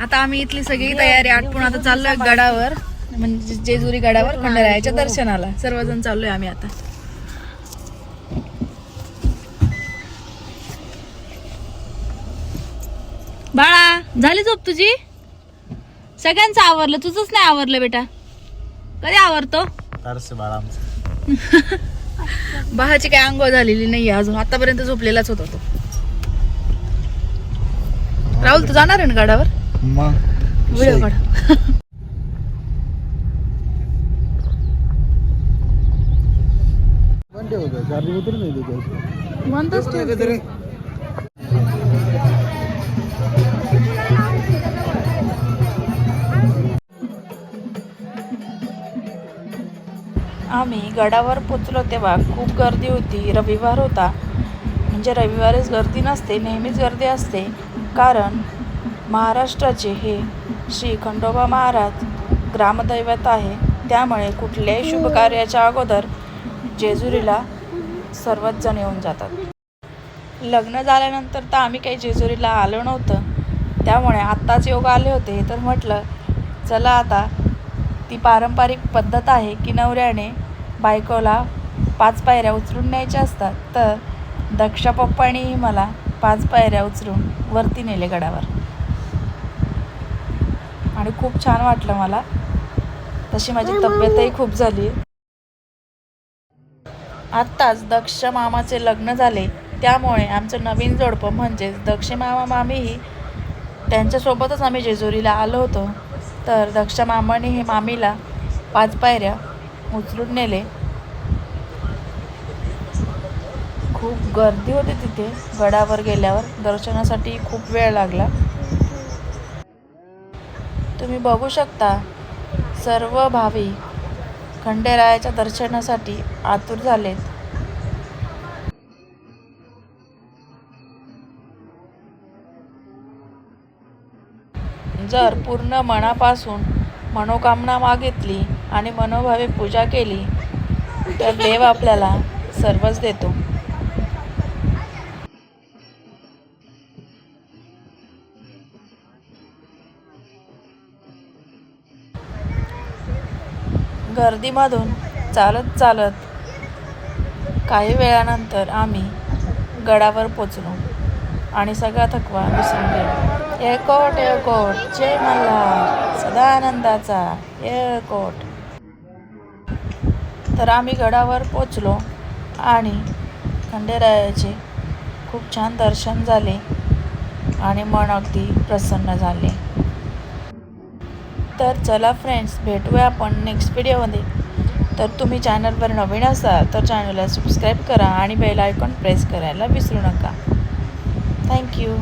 आता आम्ही इथली सगळी तयारी आटपून आता चाललोय गडावर म्हणजे जेजुरी गडावर खंडरायाच्या दर्शनाला. सर्वजण चाललोय आम्ही आता. बाळा झाली झोप तुझी? सगळ्यांचं आवरलं तुझंच नाही आवरलं बेटा. कधी आवरतो? बाळाची काही आंघोळ झालेली नाही अजून. आतापर्यंत झोपलेलाच होता तो. राहुल तू जाणार आहे ना गडावर? मग व्हिडिओ काढ. आम्ही गडावर पोचलो तेव्हा खूप गर्दी होती. रविवार होता. म्हणजे रविवारीच गर्दी नसते नेहमीच गर्दी असते. कारण महाराष्ट्राचे हे श्री खंडोबा महाराज ग्रामदैवत आहे. त्यामुळे कुठल्याही शुभ कार्याच्या अगोदर जेजुरीला सर्वच जण येऊन जातात. लग्न झाल्यानंतर तर आम्ही काही जेजुरीला आलो नव्हतं. त्यामुळे आत्ताच योग आले होते. तर म्हटलं चला आता ती पारंपरिक पद्धत आहे की नवऱ्याने बायकोला पाच पायऱ्या उचलून न्यायच्या असतात. तर दक्षा पप्पानीही मला पाच पायऱ्या उचलून वरती नेले गडावर. आणि खूप छान वाटलं मला. तशी माझी तब्येतही खूप झाली. आत्ताच दक्ष मामाचे लग्न झाले. त्यामुळे आमचं नवीन जोडपं म्हणजेच दक्ष मामा मामीही त्यांच्यासोबतच आम्ही जेजुरीला आलो होतो. तर दक्ष मामाने हे मामीला पाच पायऱ्या उचलून नेले. खूप गर्दी होती तिथे. गडावर गेल्यावर दर्शनासाठी खूप वेळ लागला. तुम्ही बघू शकता सर्व भाविक खंडेरायाच्या दर्शनासाठी आतुर झालेत. जर पूर्ण मनापासून मनोकामना मागितली आणि मनोभावे पूजा केली तर देव आपल्याला सर्वच देतो. गर्दीमधून चालत चालत काही वेळानंतर आम्ही गडावर पोचलो आणि सगळा थकवा विसरून गेलो. एकोट एळकोट जय मल्हार सदानंदाचा एळकोट तर आम्ही गडावर पोचलो आणि खंडेरायाचे खूप छान दर्शन झाले आणि मन अगदी प्रसन्न झाले. तर चला फ्रेंड्स भेटूया आपण नेक्स्ट व्हिडिओमध्ये तर तुम्ही चॅनलवर नवीन असाल तर चॅनलला सबस्क्राईब करा आणि बेल आयकॉन प्रेस करायला विसरू नका. थँक्यू